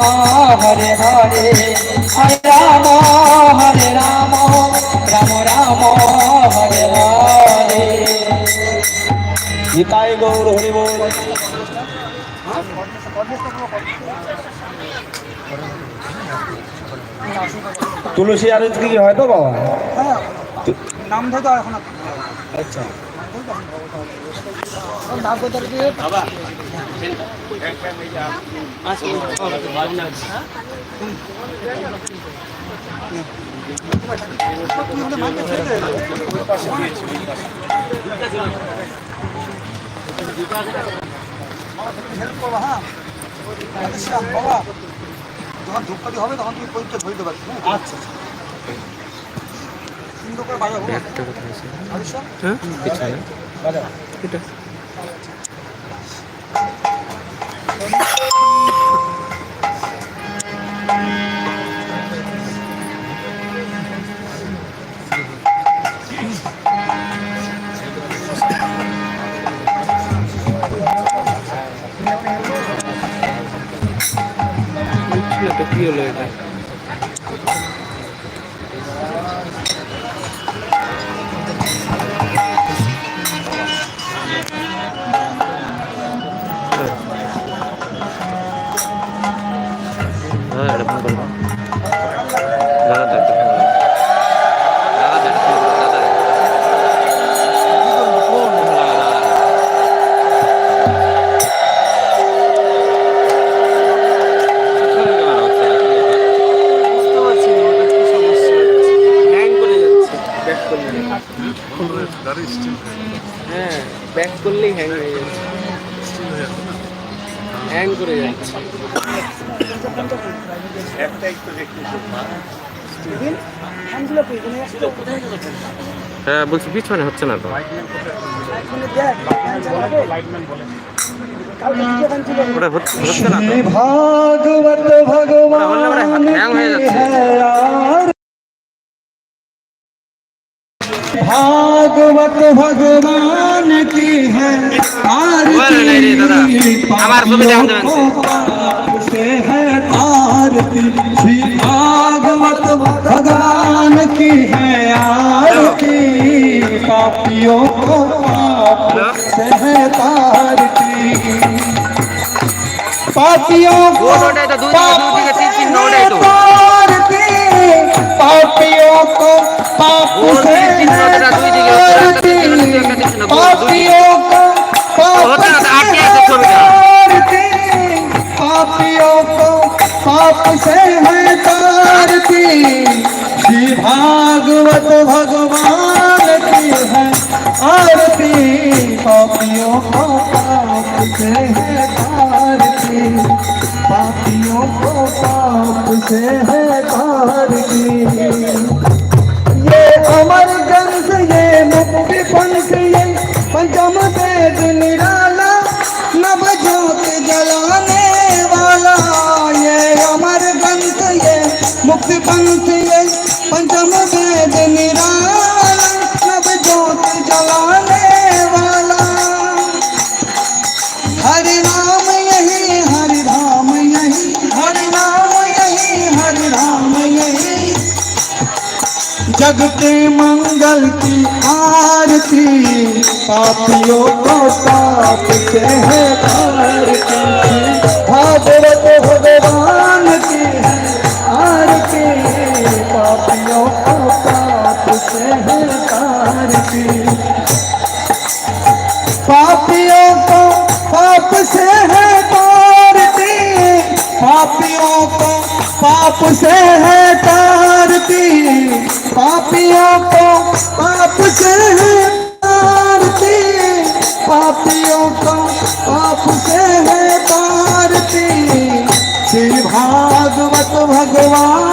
হরে হরে হরে রাম হরে রাম রাম রাম হরে হরে। নিতাই গৌর হরি বল। তুলসী আর কি হয় তো বাবা? নাম ধরে তো এখন আচ্ছা। হেল্প করব হ্যাঁ বাবা যখন ধূপকাঠি হবে তখন তুমি পরীক্ষা ধরতে হ্যাঁ? আচ্ছা সুন্দর করে বাজাবো আচ্ছা বাজাও। কি হলো এটা দাদা ব্যাক হ্যাঁ ব্যাক করলেই হ্যাং হয়ে যাচ্ছে হ্যাং করে যাচ্ছে হ্যাঁ বলছি পিছনে হচ্ছে না তো? ওটা হচ্ছে হচ্ছে না তো? ভাগবত ভগবান হ্যাং तो भगवान की है आरती। से है आरती। श्री भागवत भगवान की है आरती। पापियों को से है आरती। पापियों को पाप से आरती। पापियों को पाप से है से है तारती। श्री भागवत भगवान की है आरती। पापियों को पाप से है तारती। पापियों को पाप से है तारती। ये अमर ग्रंथ, ये मुक्ति पंथ, ये पंचम वेद निराला पंथ पंचम जलाने वाला। हरि नाम यही, हरि धाम यही, हरि नाम यही, हरि धाम यही। के मंगल की आरती, पापियों को पाप से है तारती पापियों को पाप से है तारती। पापियों को पाप से है तारती। पापियों को पाप से है तारती। पापियों को पाप से है तारती। श्री भागवत भगवान।